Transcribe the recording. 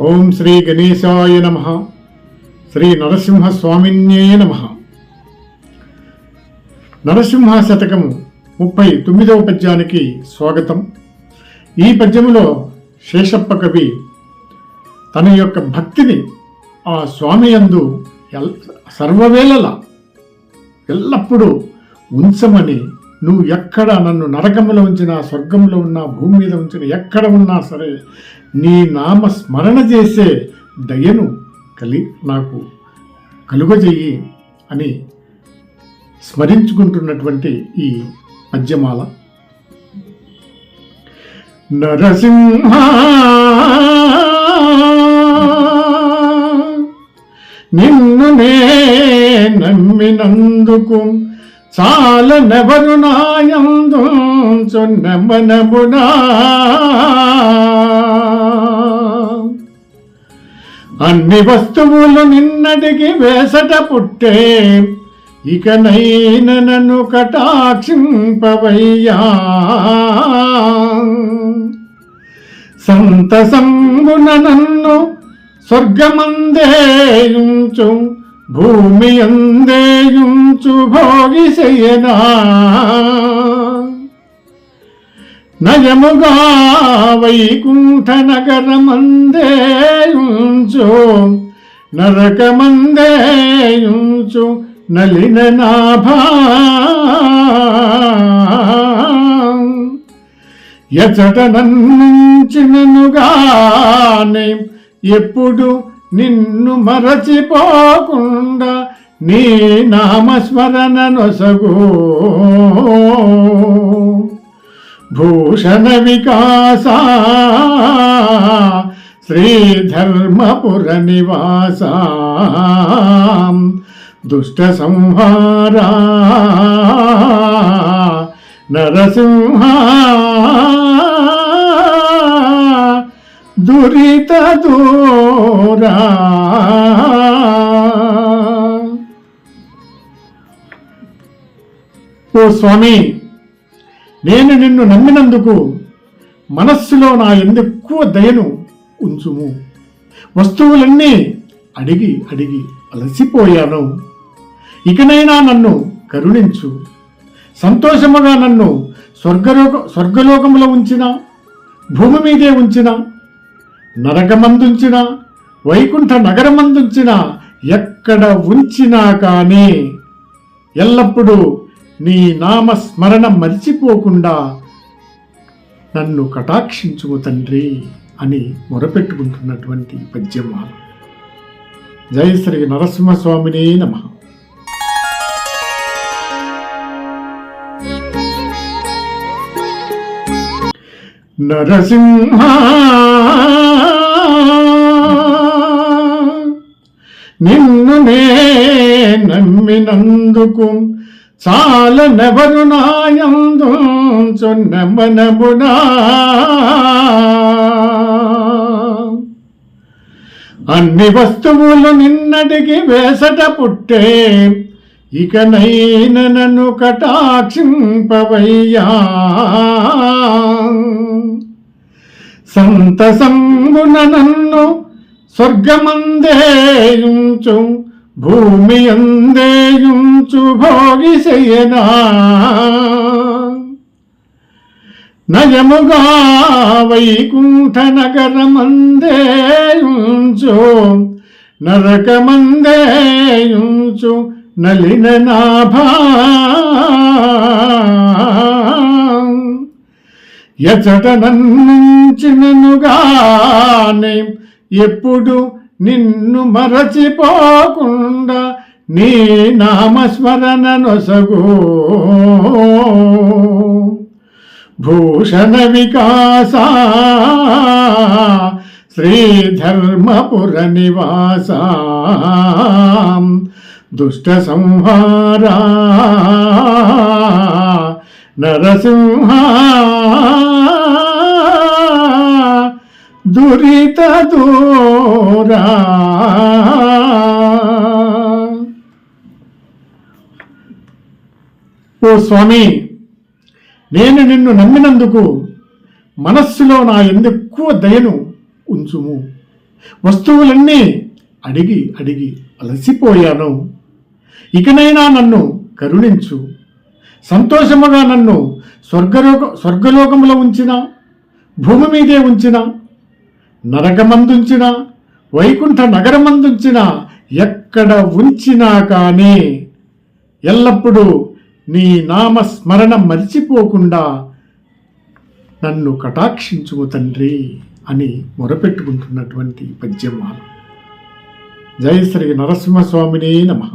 ఓం శ్రీ గణేశాయ నమ. శ్రీ నరసింహస్వామిన్యే నమ. నరసింహ శతకము ముప్పై తొమ్మిదవ పద్యానికి స్వాగతం. ఈ పద్యములో శేషప్ప కవి తన యొక్క భక్తిని ఆ స్వామి యందు ఎల్ సర్వవేళలా ఎల్లప్పుడూ ఉంచమని నువ్వు ఎక్కడ నన్ను నరకంలో ఉంచినా స్వర్గంలో ఉన్నా భూమి మీద ఉంచినా ఎక్కడ ఉన్నా సరే నీ నామ స్మరణ చేసే దయను కలి నాకు కలుగజేయి అని స్మరించుకుంటున్నటువంటి ఈ పద్యమాల నరసింహ నిన్ను నే నమ్మినందుకు చాలనెవరు నాయందు చొన్నెమ్మనమునా అన్ని వస్తువులు నిన్నటికి వేసట పుట్టే ఇక నైన నన్ను కటాక్షింపవయ్యా. సంతసంగున నన్ను స్వర్గమందేయుంచు భూమి అందేయుంచు భోగిశయనా నయముగా వైకుంఠ నగరమందేయుంచు నరకమందేయుంచు నలిన నాభా ఎచట నన్నుగానే ఎప్పుడు నిన్ను మరచిపోకుండా నీ నామస్మరణ నొసగు భూషణ వికాస శ్రీధర్మపుర నివాస దుష్ట సంహారా నరసింహ దురిత దూరా. ఓ స్వామి నేను నిన్ను నమ్మినందుకు మనస్సులో నా ఎందుక్కువ దయను ఉంచుము. వస్తువులన్నీ అడిగి అడిగి అలసిపోయాను. ఇకనైనా నన్ను కరుణించు. సంతోషముగా నన్ను స్వర్గలోక స్వర్గలోకములో ఉంచిన భూమి మీదే ఉంచిన నరకమందుంచిన వైకుంఠ నగరమందుంచిన ఎక్కడ ఉంచినా కానీ ఎల్లప్పుడూ నీ నామస్మరణ మరిచిపోకుండా నన్ను కటాక్షించుము తండ్రి అని మొరపెట్టుకుంటున్నటువంటి పద్యం జై శ్రీ నరసింహస్వామినే నమ. నరసింహ నిన్ను నే నమ్మినందుకు చాలనెవరు నాయందు చొన్నెమ్మనమునా అన్ని వస్తువులు నిన్నటికి వేసట పుట్టే. ఇక నైన నన్ను కటాక్షింపవయ్యా. సంతసంగున నన్ను స్వర్గమందేయుంచు భూమి అందేయుంచు భోగిశయనా నయముగా వైకుంఠ నగరమందేయుంచు నరకమందేయుంచు నలిన నాభా. ఎచట నన్నుగానే ఎప్పుడు నిన్ను మరచిపోకుండా నీ నామస్మరణ నొసగు. భూషణ వికాస శ్రీధర్మపుర నివాస దుష్ట సంహారా నరసింహ దురిత దూరా. ఓ స్వామి నేను నిన్ను నమ్మినందుకు మనస్సులో నా ఎందుక్కువ దయను ఉంచుము. వస్తువులన్నీ అడిగి అడిగి అలసిపోయాను. ఇకనైనా నన్ను కరుణించు. సంతోషముగా నన్ను స్వర్గలోక స్వర్గలోకంలో ఉంచిన భూమి మీదే ఉంచిన నరకమందుంచిన వైకుంఠ నగరమందుంచిన ఎక్కడ ఉంచినా కానీ ఎల్లప్పుడూ నీ నామస్మరణ మరిచిపోకుండా నన్ను కటాక్షించుము తండ్రి అని మొరపెట్టుకుంటున్నటువంటి పద్యమాల. జై శ్రీ నరసింహస్వామిని నమః.